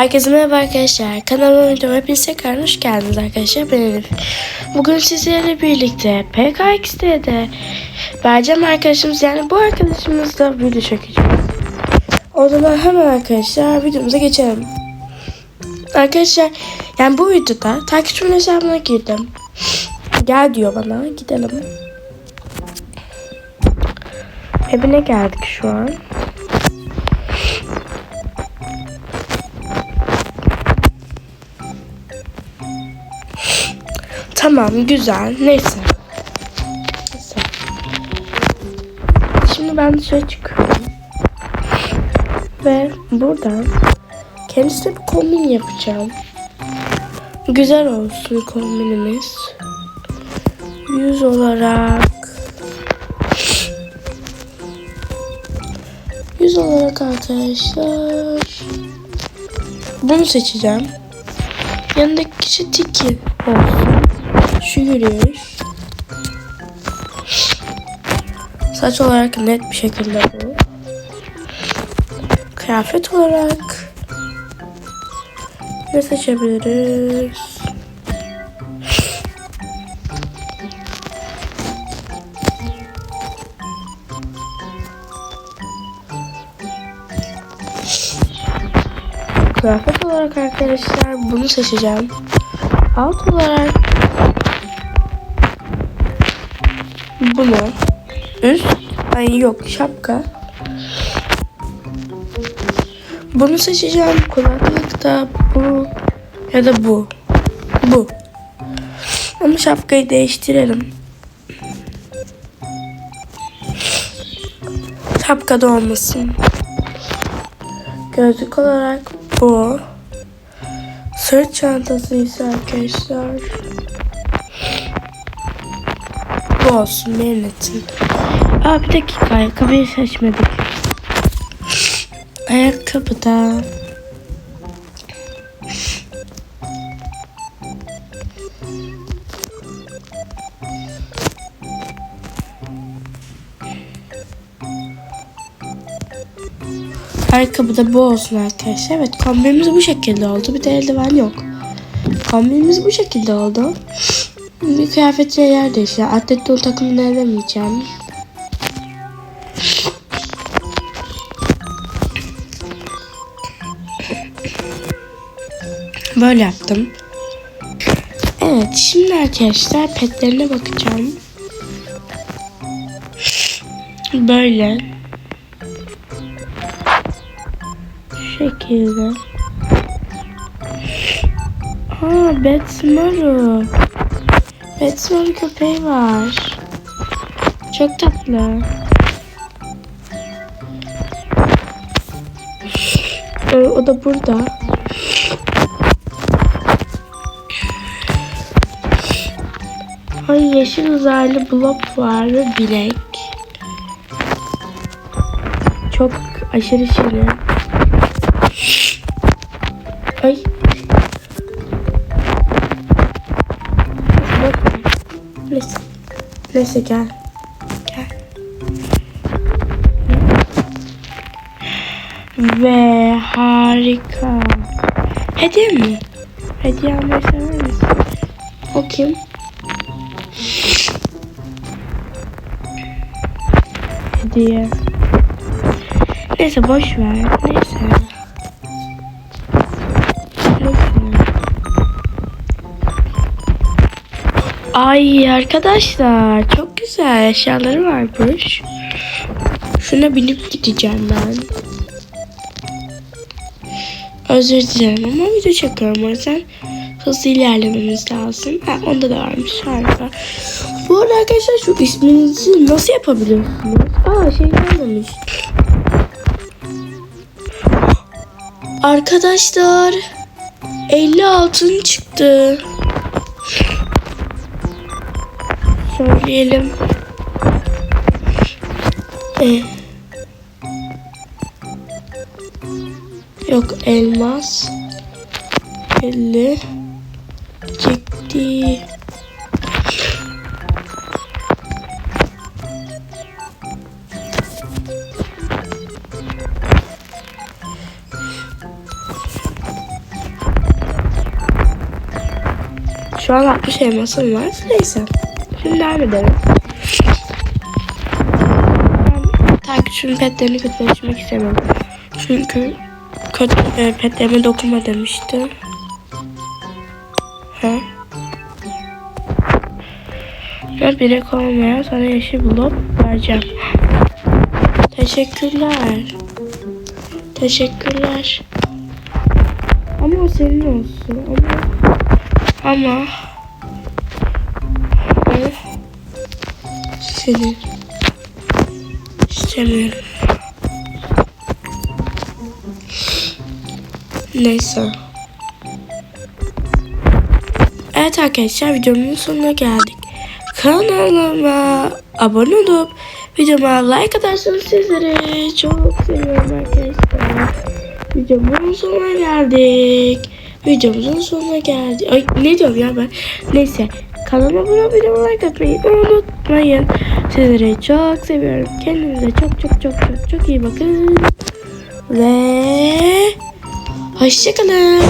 Herkese merhaba arkadaşlar. Kanalıma videoma hepiniz tekrar hoş geldiniz arkadaşlar. Ben. Bugün sizlerle birlikte PKX'de vereceğim arkadaşımız yani bu arkadaşımızla video çekeceğiz. O zaman hemen arkadaşlar videomuza geçelim. Arkadaşlar yani bu videoda takipçimin hesabına girdim. Gel diyor bana gidelim. Evine geldik şu an. Tamam güzel. Neyse. Neyse. Şimdi ben dışarı çıkıyorum. Ve buradan kendisine bir kombin yapacağım. Güzel olsun kombinimiz. Yüz olarak Yüz olarak arkadaşlar bunu seçeceğim. Yanındaki kişi Tiki olsun. Şu yürüyüş. Saç olarak net bir şekilde bu. Kıyafet olarak ne seçebiliriz? Kıyafet olarak arkadaşlar bunu seçeceğim. Alt olarak bunu üst ay yok şapka. Bunu seçeceğim. Kulaklık da bu ya da bu. Bu. Ama şapkayı değiştirelim. Şapka da olmasın. Gözlük olarak bu. Sırt çantası ise arkadaşlar bu olsun için. Aa bir dakika ayakkabıyı seçmedik. Ayakkabı da Ayakkabı da bu olsun arkadaşlar. Evet kombinimiz bu şekilde oldu. Bir de eldiven yok. Kombinimiz bu şekilde oldu. Bir kıyafetçiye yer değişti. Atlet dolu takımını elemeyeceğim. Böyle yaptım. Evet şimdi arkadaşlar petlerine bakacağım. Böyle. Şekilde. Aa Betsmaru. Betsmaru köpeği var. Çok tatlı. Ee, o da burada. Ay yeşil uzaylı blob var ve bilek. Çok aşırı şirin. Neyse. Neyse gel. Gel. Ve harika. Hediye mi? Hediye almayı sever misin? O kim? Hediye. Neyse boş ver. Neyse. Ay arkadaşlar çok güzel eşyaları varmış. Şuna binip gideceğim ben. Özür dilerim ama video çekiyorum o yüzden hızlı ilerlememiz lazım. Ha onda da varmış harika. Bu arada arkadaşlar şu isminizi nasıl yapabiliyorsunuz? Aa şey gelmemiş. Arkadaşlar 50 altın çıktı söyleyelim. E, yok elmas. 50 çekti. Şu an 60 elmasım var. Neyse. Şimdi devam edelim. Ben takipçimin petlerini kötüleşmek istemiyorum. Çünkü kötü e, petlerime dokunma demişti. Ha? Ben birek olmayan sana yeşil bulup vereceğim. Teşekkürler. Teşekkürler. Ama o senin olsun. Ama ama senin istemiyorum. Neyse. Evet arkadaşlar videomun sonuna geldik. Kanalıma abone olup videoma like atarsanız sizleri çok seviyorum arkadaşlar. Videomun sonuna geldik. Videomuzun sonuna geldik. Ay ne diyorum ya ben. Neyse. Kanalıma abone videoma like atmayı unutmayın. Sizleri çok seviyorum. Kendinize çok çok çok çok çok iyi bakın. Ve hoşçakalın.